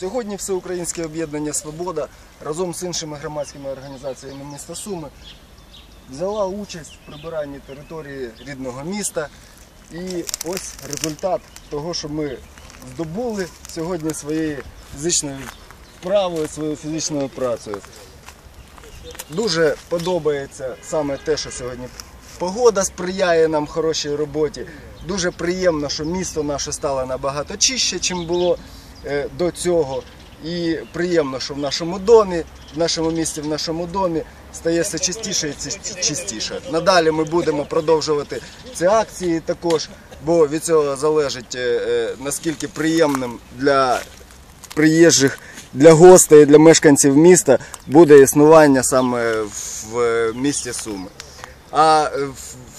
Сьогодні Всеукраїнське об'єднання Свобода разом з іншими громадськими організаціями міста Суми взяла участь в прибиранні території рідного міста. І ось результат того, що ми здобули сьогодні своєю фізичною вправою, своєю фізичною працею. Дуже подобається саме те, що сьогодні погода сприяє нам хорошій роботі. Дуже приємно, що місто наше стало набагато чище, чим було до цього. І приємно, що в нашому домі, в нашому місті, в нашому домі стає все чистіше і чистіше. Надалі ми будемо продовжувати ці акції також, бо від цього залежить е, е, наскільки приємним для приїжджих для гостей, для мешканців міста буде існування саме в е, місті Суми. А е,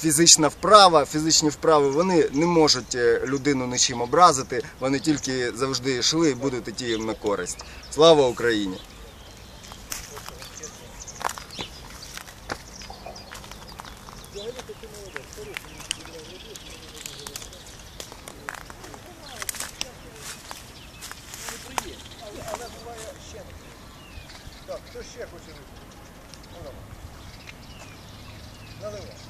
фізична вправа, фізичні вправи вони не можуть е, людину нічим образити, вони тільки завжди йшли і будуть йти їм на користь. Слава Україні! Так, хто ще хоче випити? Ну. Наливай.